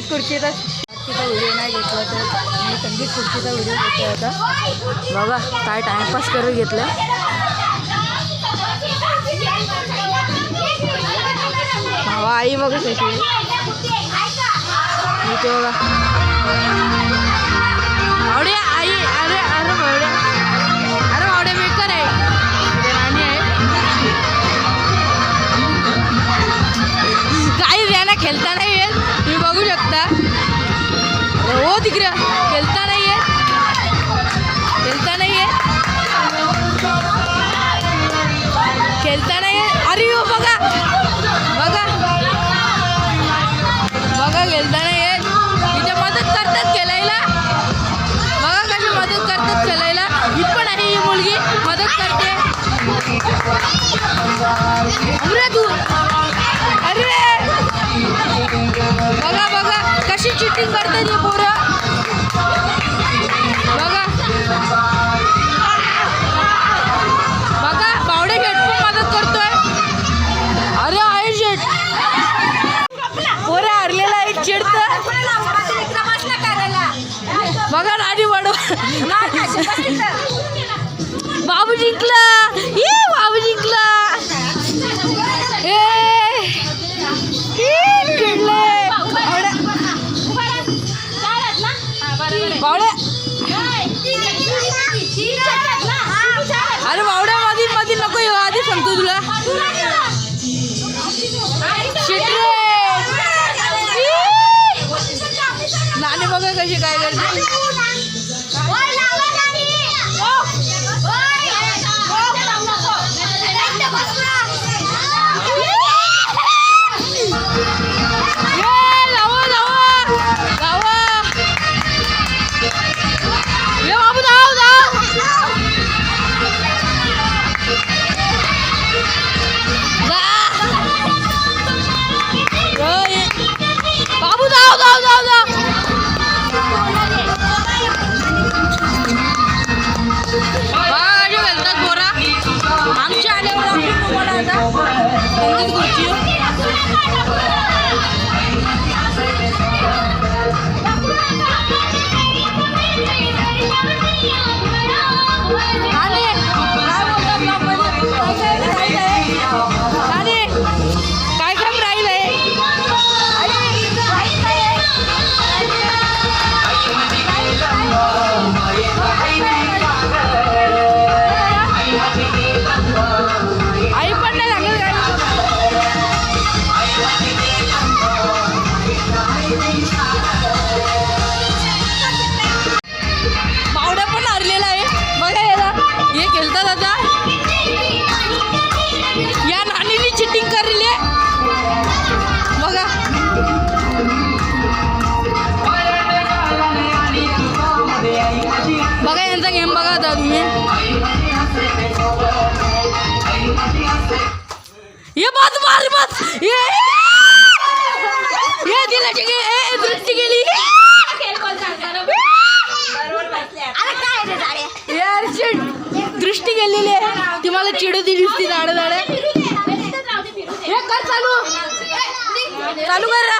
संगीत खुर्चीचा खुर्चीचा व्हिडिओ नाही घेतला तर मी संगीत खुर्चीचा व्हिडिओ घेतला होता. बघा काय टाइमपास करून घेतलं. भावा आई बघा कशी आहे. बघा. आवडे आई अरे अरे भावड्या तिकडे खेळता नाही आहे खेळता नाही आहे खेळता नाही आहे अरे हो बघा. बघा. बघा खेळता नाही आहे इथे मदत करतात खेळायला. बघा कशी मदत करतात खेळायला. ही पण आहे ही मुलगी. मदत करते. बाबू जिंकला. ये बाबू जिंकला. बावड्या अरे बावड्या मधी मधी नको येऊ. आधी सांगतो तुला. शिट नाणे बघा कशी काय करते. बावड्या पण हरलेला आहे. बघा याला. हे खेळतात आता. या नानीने चिटिंग करली आहे बघा. बघा यांचा गेम बघा आता तुम्ही. ये बात मार बात ये मला चिडू दिली ती झाडं झाडं कर चालू चालू कर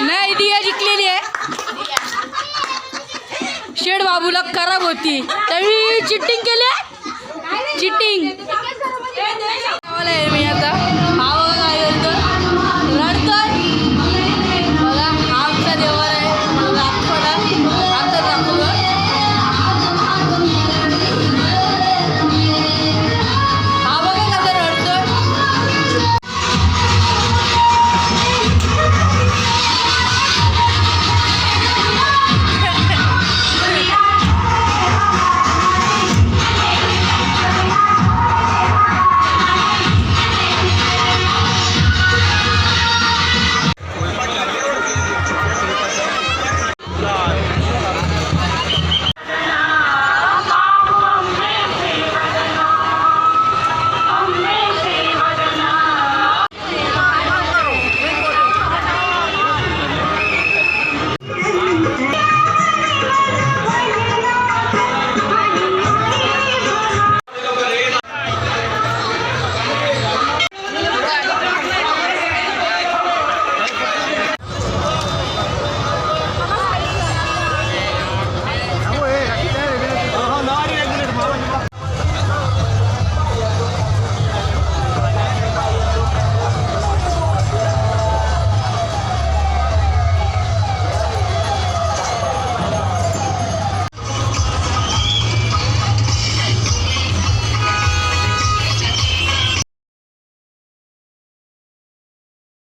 नाही दिया जिंकलेली आहे. शेड बाबूला खराब होती. त्यावेळी चिटिंग केली चिटिंग